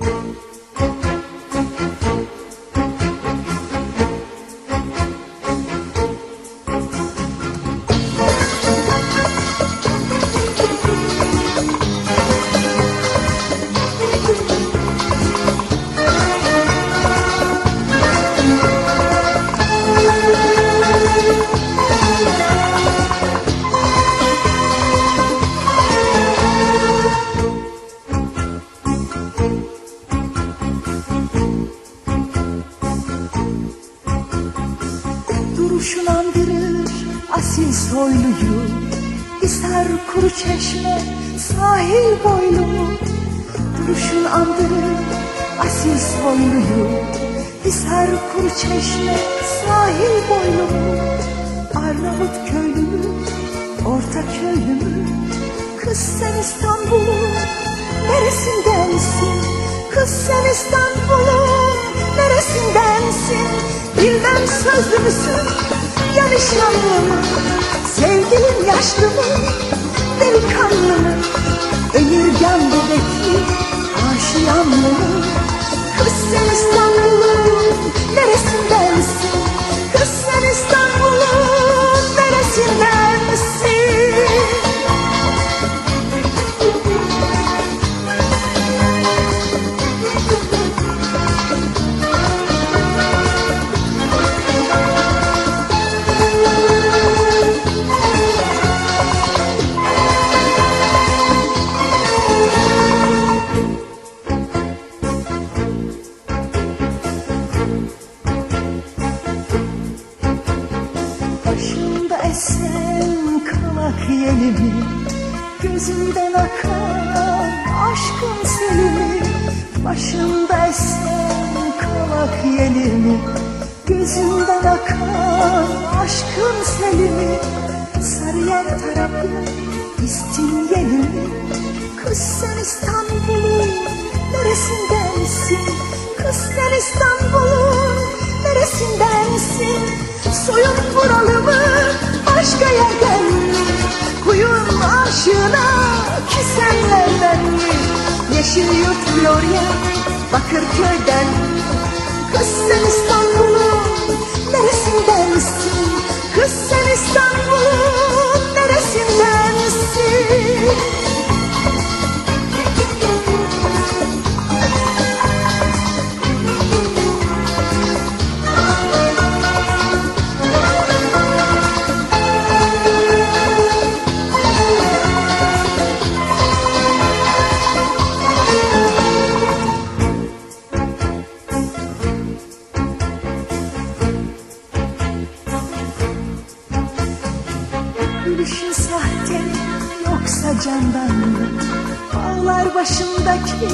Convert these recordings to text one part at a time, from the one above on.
Duruşun asil soyluyu İster kuru çeşme sahil boylumu. Duruşun andırır asil soyluyu İster kuru çeşme sahil boylumu. Arnavut köylü mü orta köylü mü Kız sen İstanbul'un neresindensin Kız sen İstanbul'un neresindensin Bilmem sözlü müsün ya nişanlı mı Sevgilin yaşlı mı Esen kavak yelimi Gözümden akan aşkın selimi. Başımda esen kavak yelimi Gözümden akan aşkın selimi. Sarıyer tarafı istinyenimi Kız sen İstanbul'un neresindensin? Kız sen İstanbul'un neresindensin? Soyun buralı Yeşil yurt diyor ya Bakırköy'den Kız sen İstanbul'un candan mı? Bağlar başındaki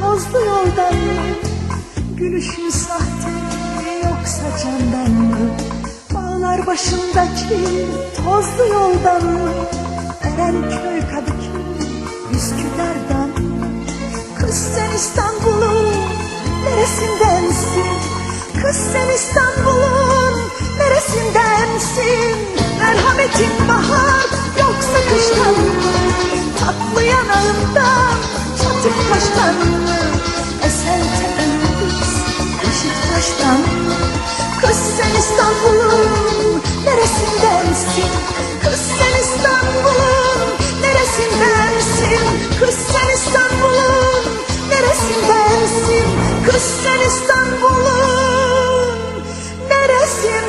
tozlu yoldan mı? Gülüşün sahte yoksa candan mı? Bağlar başındaki tozlu yoldan mı? Erenköy Kadıköy Üsküdar'dan? Kız sen İstanbul'un neresindensin? Kız sen İstanbul'un neresindensin? Merhametin bahar taştanlı Esen tepemiz eşit taştan Kız sen İstanbul'un neresindensin Kız sen İstanbul'un neresindensin Kız sen İstanbul'un neresindensin Kız sen İstanbul'un neresindensin